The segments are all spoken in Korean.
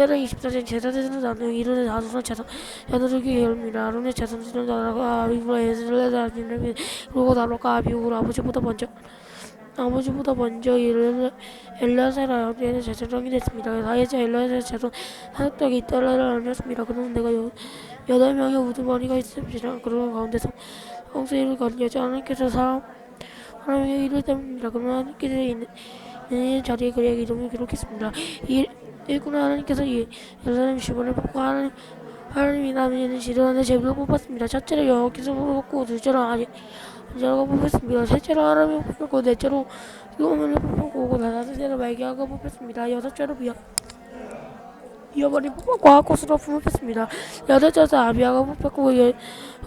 역대는 24년 제사대는 나누 이르는 다수선 제사 야누르기 열미라 아론의 제사지는 나라가 아비브라 예스를 다니는 그리고 나로가 아비우로 아버지보다 먼저 아버지보다 먼저 엘라세라 여기에는 제사장이 됐습니다. 사이즈 엘라세 제사 사역덕이 있다라를 알렸습니다. 그는 내가 여, 여덟 명의 우두머리가 있습니다. 그런 가운데서 홍수일을 건여지 하나님께서 사람 하나님의 일을 때문입니다. 그러나 하나님께서 있는 자리에 그의 이름을 기록했습니다. 이 일꾼은 하나님께서 이 예루살렘 시본을 뽑고 하나님 하나님이 남은 지르한테 제비를 뽑았습니다. 첫째로 여호와께서 뽑았고 둘째로 아니 제가 뽑혔습니다. 셋째로 하나님이 뽑혔고 넷째로 요원을 뽑았고 다섯째로 말기야가 뽑혔습니다. 여섯째로 비야 이어버린 아코스로 뽑혔습니다. 여덟째로 아비아가 뽑혔고 여,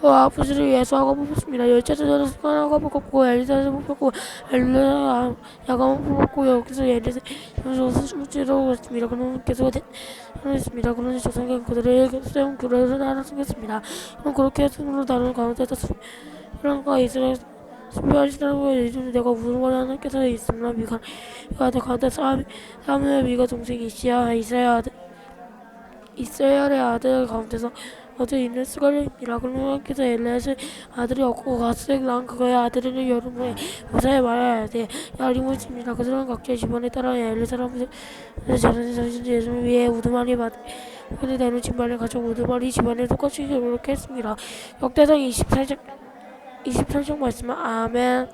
어, 아버지를 예수하고 뽑혔습니다. 열째로 스가나가 뽑혔고 엘리사가 뽑혔고 엘리사가 야가 뽑혔고 여기서 엘리사 스무째로 그렇습니다. 그놈께서 했습니다. 그러니 조상경 그들의 세운 교회를 하나 생겼습니다. 그럼 그렇게 스스로 다른 가운데서 이란과 이스라엘 수비하시라고 예전에 내가 우승을 하나님께서 있으나 미가 가운데 사무의 미가 동생 이 시야 이스라엘 아들 이스라엘의 아들 가운데서 어디 있는 스갈입니다. 그러면 하나님께서 엘레스 아들이 없고 가스를 낳은 그거의 아들은 여름에 무사히 말해야 돼. 칩니다. 그들은 각자의 집안에 따라 엘레 사람들 자신의 자신 예수를 위해 우두머리 받 근데 나는 집안을 가지고 우두머리 집안을 똑같이 그렇게 했습니다. 역대상 24장 23장 말씀 아멘